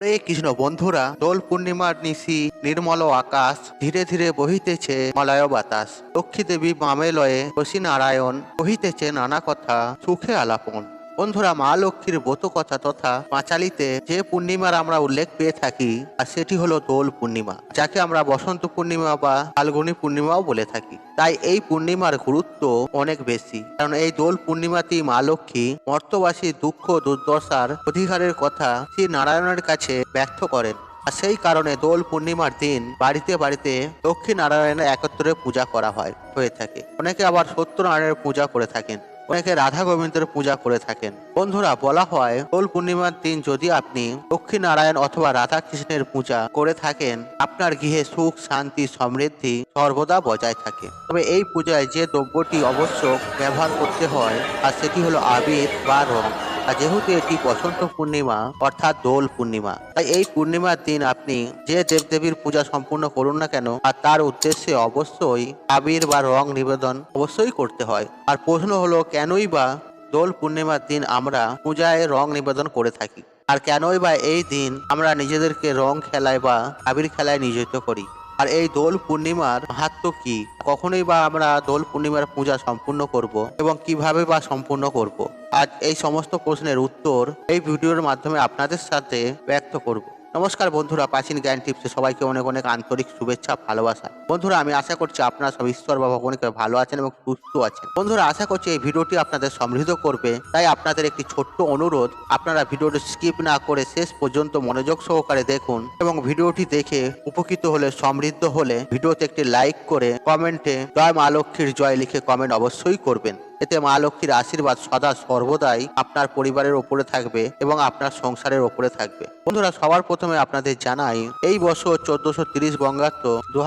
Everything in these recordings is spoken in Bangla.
কৃষ্ণ বন্ধুরা, দোল পূর্ণিমার নিশি, নির্মল আকাশ ধীরে ধীরে বহিতেছে মলয় বাতাস। লক্ষ্মী দেবী মামেলয়ে শশী নারায়ণ বহিতেছে নানা কথা, সুখে আলাপন। বন্ধুরা, মা লক্ষ্মীর ব্রত কথা তথা পাঁচালিতে যে পূর্ণিমার আমরা উল্লেখ পেয়ে থাকি, আর সেটি হলো দোল পূর্ণিমা, যাকে আমরা বসন্ত পূর্ণিমা বা ফাল্গুনী পূর্ণিমাও বলে থাকি। তাই এই পূর্ণিমার গুরুত্ব অনেক বেশি, কারণ এই দোল পূর্ণিমাতেই মা লক্ষ্মী মর্তবাসী দুঃখ, দুর্দশার অধিকারের কথা শ্রী নারায়ণের কাছে ব্যক্ত করেন। আর সেই কারণে দোল পূর্ণিমার দিন বাড়িতে বাড়িতে লক্ষ্মী নারায়ণের একত্রে পূজা করা হয়, হয়ে থাকে। অনেকে আবার সত্যনারায়ণের পূজা করে থাকেন। অনেকে রাধা গোবিন্দের পূজা করে থাকেন। বন্ধুরা, বলা হয়, দোল পূর্ণিমার দিন যদি আপনি লক্ষ্মী নারায়ণ অথবা রাধা কৃষ্ণের পূজা করে থাকেন, আপনার গৃহে সুখ, শান্তি, সমৃদ্ধি সর্বদা বজায় থাকে। তবে এই পূজায় যে দ্রব্যটি অবশ্য ব্যবহার করতে হয় আর সেটি হলো আবির বা রং। আর যেহেতু এটি বসন্ত পূর্ণিমা, অর্থাৎ দোল পূর্ণিমা, তাই এই পূর্ণিমার দিন আপনি যে দেবদেবীর পূজা সম্পূর্ণ করুন না কেন, আর তার উদ্দেশ্যে অবশ্যই আবির বা রং নিবেদন অবশ্যই করতে হয়। আর প্রশ্ন হলো, কেনই বা দোল পূর্ণিমার দিন আমরা পূজায় রং নিবেদন করে থাকি? আর কেনই বা এই দিন আমরা নিজেদেরকে রং খেলায় বা আবির খেলায় নিয়োজিত করি? আর এই দোল পূর্ণিমার মাহাত্ম কি? কখনোই বা আমরা দোল পূর্ণিমার পূজা সম্পূর্ণ করব এবং কীভাবে বা সম্পূর্ণ করব? আজ এই সমস্ত প্রশ্নের উত্তর এই ভিডিওর মাধ্যমে আপনাদের সাথে ব্যক্ত করব। নমস্কার বন্ধুরা, প্রাচীন জ্ঞান টিপসে সবাইকে অনেক অনেক আন্তরিক শুভেচ্ছা, ভালোবাসা। বন্ধুরা, আমি আশা করছি আপনারা সব ঈশ্বর বা ভগবানকে ভালো আছেন এবং সুস্থ আছেন। বন্ধুরা, আশা করছি এই ভিডিওটি আপনাদের সমৃদ্ধ করবে। তাই আপনাদের একটি ছোট্ট অনুরোধ, আপনারা ভিডিওটি স্কিপ না করে শেষ পর্যন্ত মনোযোগ সহকারে দেখুন এবং ভিডিওটি দেখে উপকৃত হলে, সমৃদ্ধ হলে ভিডিওতে একটি লাইক করে কমেন্টে জয় মা লক্ষ্মীর জয় লিখে কমেন্ট অবশ্যই করবেন। এতে মা লক্ষ্মীর আশীর্বাদ সদা সর্বদাই আপনার পরিবারের ওপরে থাকবে এবং আপনার সংসারের ওপরে থাকবে। বন্ধুরা, সবার প্রথমে আপনাদের জানাই, এই বছর চোদ্দশো তিরিশ বঙ্গাব্দ দু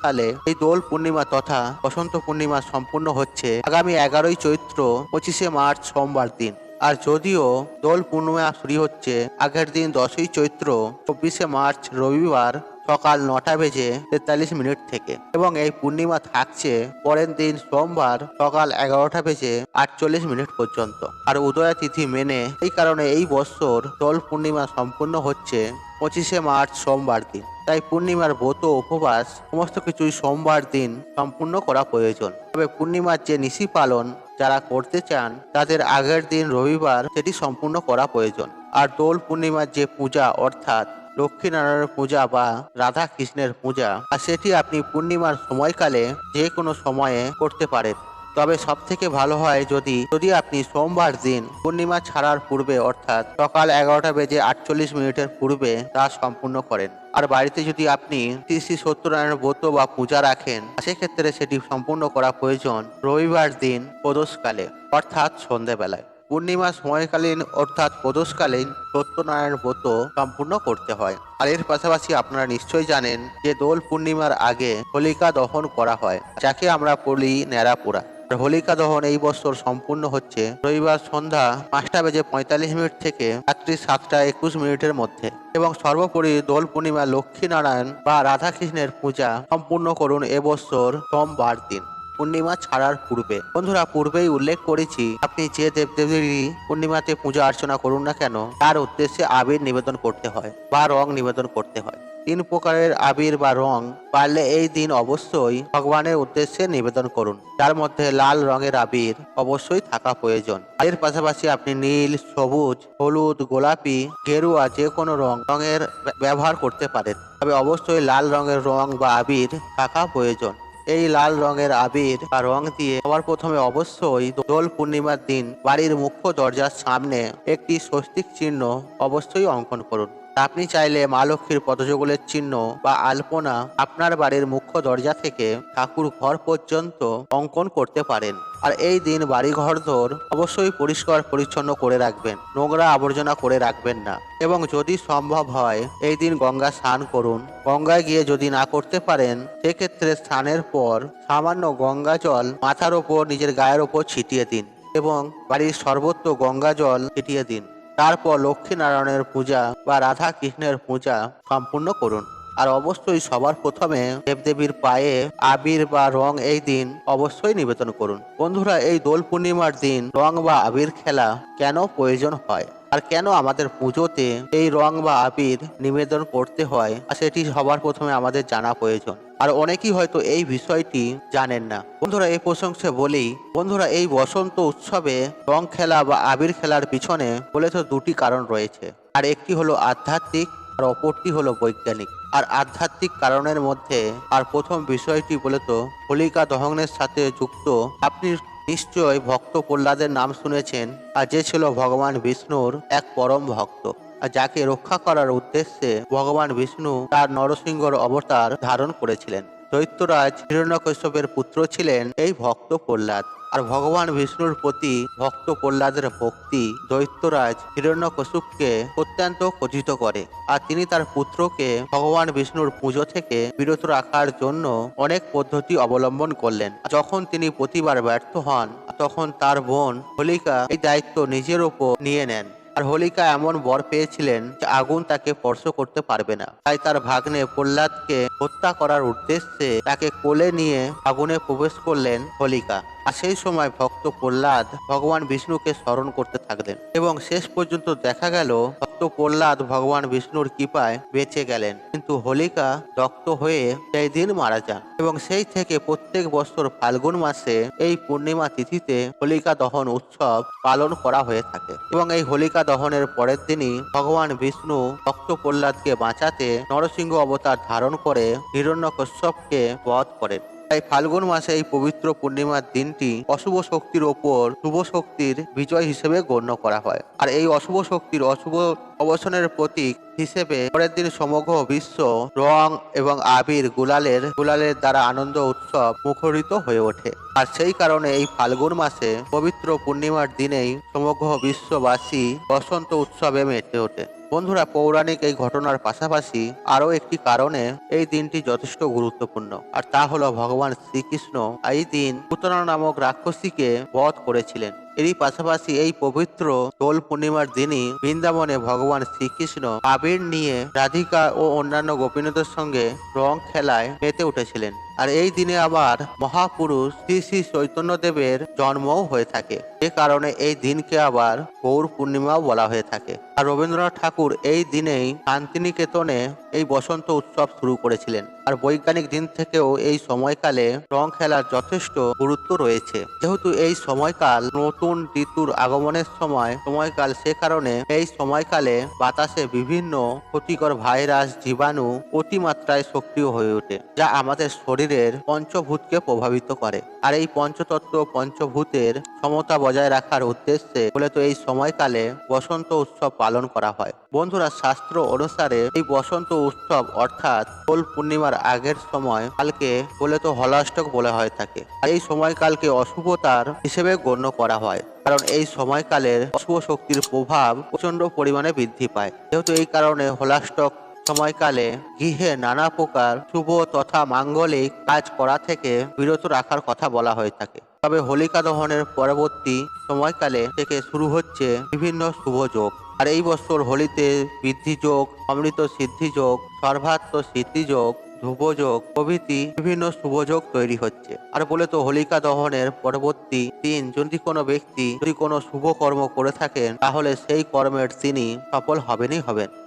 সালে এই দোল পূর্ণিমা তথা বসন্ত পূর্ণিমা সম্পূর্ণ হচ্ছে আগামী এগারোই চৈত্র পঁচিশে মার্চ সোমবার দিন। আর যদিও দোল পূর্ণিমা শুরু হচ্ছে আগের দিন দশই চৈত্র চব্বিশে মার্চ রবিবার সকাল নটা বেজে তেতাল্লিশ মিনিট থেকে। এবং এই পূর্ণিমা থাকছে পরের দিন সোমবার সকাল এগারোটা বেজে আটচল্লিশ মিনিট পর্যন্ত। আর উদয়া তিথি মেনে এই কারণে এই বছর দোল পূর্ণিমা সম্পূর্ণ হচ্ছে পঁচিশে মার্চ সোমবার দিন। তাই পূর্ণিমার ব্রত, উপবাস, সমস্ত কিছুই সোমবার দিন সম্পূর্ণ করা প্রয়োজন। তবে পূর্ণিমার যে নিশি পালন যারা করতে চান, তাদের আগের দিন রবিবার সেটি সম্পূর্ণ করা প্রয়োজন। আর দোল পূর্ণিমার যে পূজা, অর্থাৎ লক্ষ্মীনারায়ণের পূজা বা রাধা কৃষ্ণের পূজা, আর সেটি আপনি পূর্ণিমার সময়কালে যে কোনো সময়ে করতে পারেন। তবে সব থেকে ভালো হয় যদি যদি আপনি সোমবার দিন পূর্ণিমা ছাড়ার পূর্বে, অর্থাৎ সকাল এগারোটা বেজে আটচল্লিশ মিনিটের পূর্বে তা সম্পূর্ণ করেন। আর বাড়িতে যদি আপনি শ্রী শ্রী সত্যনারায়ণ ব্রত বা পূজা রাখেন, সেক্ষেত্রে সেটি সম্পূর্ণ করা প্রয়োজন রবিবার দিন প্রদোষকালে, অর্থাৎ সন্ধেবেলায়। পূর্ণিমা সময়কালীন অর্থাৎ প্রদোষকালীন সত্যনারায়ণ ব্রত সম্পূর্ণ করতে হয়। আর এর পাশাপাশি আপনারা নিশ্চয়ই জানেন যে দোল পূর্ণিমার আগে হোলিকা দহন করা হয়, যাকে আমরা বলি ন্যাড়াপোড়া হোলিকা দহন এই বছর সম্পূর্ণ হচ্ছে রবিবার সন্ধ্যা পাঁচটা বেজে পঁয়তাল্লিশ মিনিট থেকে রাত্রি সাতটা একুশ মিনিটের মধ্যে। এবং সর্বোপরি দোল পূর্ণিমা লক্ষ্মীনারায়ণ বা রাধাকৃষ্ণের পূজা সম্পূর্ণ করুন এবছর সোমবার দিন। পূর্ণিমা ছাড়ার পূর্বে। বন্ধুরা, পূর্বেই উল্লেখ করেছি, আপনি যে দেবদেবীরই পূর্ণিমাতে পূজা অর্চনা করুন না কেন, তার উদ্দেশ্যে আবির নিবেদন করতে হয় বা রং নিবেদন করতে হয়। তিন প্রকারের আবির বা রং পারলে এই দিন অবশ্যই ভগবানের উদ্দেশ্যে নিবেদন করুন। যার মধ্যে লাল রঙের আবির অবশ্যই থাকা প্রয়োজন। এর পাশাপাশি আপনি নীল, সবুজ, হলুদ, গোলাপি, গেরুয়া যে কোনো রং রঙের ব্যবহার করতে পারেন। তবে অবশ্যই লাল রঙের রং বা আবির থাকা প্রয়োজন। এই লাল রঙের আবির বা রং দিয়ে সবার প্রথমে অবশ্যই দোল পূর্ণিমার দিন বাড়ির মুখ্য দরজার সামনে একটি স্বস্তিক চিহ্ন অবশ্যই অঙ্কন করুন। আপনি চাইলে মা লক্ষ্মীর পদযুগলের চিহ্ন বা আলপনা আপনার বাড়ির মুখ্য দরজা থেকে ঠাকুর ঘর পর্যন্ত অঙ্কন করতে পারেন। আর এই দিন বাড়ি ঘরদোর অবশ্যই পরিষ্কার পরিচ্ছন্ন করে রাখবেন, নোংরা আবর্জনা করে রাখবেন না। এবং যদি সম্ভব হয়, এই দিন গঙ্গা স্নান করুন। গঙ্গায় গিয়ে যদি না করতে পারেন, সেক্ষেত্রে স্নানের পর সামান্য গঙ্গা জল মাথার ওপর, নিজের গায়ের ওপর ছিটিয়ে দিন এবং বাড়ির সর্বত্র গঙ্গা জল ছিটিয়ে দিন। তারপর লক্ষ্মীনারায়ণের পূজা বা রাধা কৃষ্ণের পূজা সম্পূর্ণ করুন। আর অবশ্যই সবার প্রথমে দেবদেবীর পায়ে আবির বা রং এই দিন অবশ্যই নিবেদন করুন। বন্ধুরা, এই দোল পূর্ণিমার দিন রং বা আবির খেলা কেন প্রয়োজন হয়? আর কেন আমাদের পুজোতে এই রং বা আবির নিবেদন করতে হয়? আর সেটি সবার প্রথমে আমাদের জানা প্রয়োজন। আর অনেকেই হয়তো এই বিষয়টি জানেন না। বন্ধুরা, এই প্রশংসে বলি, বন্ধুরা, এই বসন্ত উৎসবে রং খেলা বা আবির খেলার পিছনে বলে তো দুটি কারণ রয়েছে। আর একটি হলো আধ্যাত্মিক, আর অপরটি হলো বৈজ্ঞানিক। আর আধ্যাত্মিক কারণের মধ্যে আর প্রথম বিষয়টি বলে তো হোলিকা দহনের সাথে যুক্ত। আপনি নিশ্চয় ভক্ত প্রহ্লাদের নাম শুনেছেন, আর যে ছিল ভগবান বিষ্ণুর এক পরম ভক্ত, আর যাকে রক্ষা করার উদ্দেশ্যে ভগবান বিষ্ণু তার নরসিংহর অবতার ধারণ করেছিলেন। দৈত্যরাজ হিরণ্যকশ্যপের পুত্র ছিলেন এই ভক্ত প্রহ্লাদ। আর ভগবান বিষ্ণুর প্রতি ভক্ত প্রহ্লাদের ভক্তি দৈত্যরাজ হিরণ্যকশুপকে অত্যন্ত কথিত করে। আর তিনি তার পুত্রকে ভগবান বিষ্ণুর পুজো থেকে বিরত রাখার জন্য অনেক পদ্ধতি অবলম্বন করলেন। যখন তিনি প্রতিবার ব্যর্থ হন, তখন তার বোন হোলিকা এই দায়িত্ব নিজের ওপর নিয়ে নেন। আর হোলিকা এমন বর পেয়েছিলেন যে আগুন তাকে স্পর্শ করতে পারবে না। তাই তার ভাগ্নে প্রহ্লাদকে হত্যা করার উদ্দেশ্যে তাকে কোলে নিয়ে আগুনে প্রবেশ করলেন হোলিকা। আর সেই সময় ভক্ত প্রহ্লাদ ভগবান বিষ্ণুকে স্মরণ করতে থাকলেন এবং শেষ পর্যন্ত দেখা গেল ভক্ত প্রহ্লাদ ভগবান বিষ্ণুর কৃপায় বেঁচে গেলেন। কিন্তু হোলিকা দগ্ধ হয়ে সেই দিন মারা যান এবং সেই থেকে প্রত্যেক বছর ফাল্গুন মাসে এই পূর্ণিমা তিথিতে হোলিকা দহন উৎসব পালন করা হয়ে থাকে এবং এই হোলিকা দহনের পরের দিনই ভগবান বিষ্ণু ভক্ত প্রহ্লাদকে বাঁচাতে নরসিংহ অবতার ধারণ করে হিরণ্যকশ্যপকে বধ করেন। তাই ফাল্গুন মাসে এই পবিত্র পূর্ণিমার দিনটি অশুভ শক্তির ওপর শুভ শক্তির বিজয় হিসেবে গণ্য করা হয়। আর এই অশুভ শক্তির অশুভ অবসানের প্রতীক হিসেবে পরের দিন সমগ্র বিশ্ব রং এবং আবির গুলালের গুলালের দ্বারা আনন্দ উৎসব মুখরিত হয়ে ওঠে। আর সেই কারণে এই ফাল্গুন মাসে পবিত্র পূর্ণিমার দিনেই সমগ্র বিশ্ববাসী বসন্ত উৎসবে মেতে ওঠে। বন্ধুরা, পৌরাণিক এই ঘটনার পাশাপাশি আরও একটি কারণে এই দিনটি যথেষ্ট গুরুত্বপূর্ণ। আর তা হলো ভগবান শ্রীকৃষ্ণ এই দিন পুতনা নামক রাক্ষসীকে বধ করেছিলেন। এরই পাশাপাশি এই পবিত্র দোল পূর্ণিমার দিনই বৃন্দাবনে ভগবান শ্রীকৃষ্ণ আবির নিয়ে রাধিকা ও অন্যান্য গোপীনদের সঙ্গে রং খেলায় মেতে উঠেছিলেন। আর এই দিনে আবার মহাপুরুষ শ্রী শ্রী চৈতন্যদেবের জন্মও হয়ে থাকে। এ কারণে এই দিনকে আবার গৌর পূর্ণিমাও বলা হয়ে থাকে। আর রবীন্দ্রনাথ ঠাকুর এই দিনেই শান্তিনিকেতনে এই বসন্ত উৎসব শুরু করেছিলেন। আর বৈজ্ঞানিক দিন থেকেও এই সময়কালে রং খেলার যথেষ্ট গুরুত্ব রয়েছে। যেহেতু এই সময়কাল নতুন ঋতুর আগমনের সময়, সময়কাল সে কারণে এই সময়কালে বাতাসে বিভিন্ন ক্ষতিকর ভাইরাস, জীবাণু অতিমাত্রায় সক্রিয় হয়ে ওঠে, যা আমাদের শরীরের পঞ্চভূতকে প্রভাবিত করে। আর এই পঞ্চতত্ত্ব পঞ্চভূতের সমতা বজায় রাখার উদ্দেশ্যে বলে তো এই সময়কালে বসন্ত উৎসব পালন করা হয়। বন্ধুরা, শাস্ত্র অনুসারে এই বসন্ত উৎসব অর্থাৎ দোল পূর্ণিমার আগের সময় কালকে বলে তো হলাষ্টক বলা হয়ে থাকে। আর এই সময়কালকে অশুভতার হিসেবে গণ্য করা হয়। কারণ এই সময়কালের অশুভ শক্তির প্রভাব প্রচণ্ড পরিমাণে বৃদ্ধি পায়। যেহেতু এই কারণে হলাষ্টক সময়কালে গৃহে নানা প্রকার শুভ তথা মাঙ্গলিক কাজ করা থেকে বিরত রাখার কথা বলা হয়ে থাকে। তবে হোলিকা দহনের পরবর্তী সময়কালে থেকে শুরু হচ্ছে বিভিন্ন শুভ যোগ। আর এই বছর হোলিতে বৃদ্ধি যোগ অমৃত সিদ্ধি যোগ সর্বাত্ম সিদ্ধি যোগ ধ্রুবযোগ প্রভৃতি বিভিন্ন শুভযোগ তৈরি হচ্ছে। আর বলে তো হোলিকা দহনের পরবর্তী দিন, যদি কোনো ব্যক্তি যদি কোনো শুভ কর্ম করে থাকেন, তাহলে সেই কর্মের তিনি সফল হবেনই হবেন।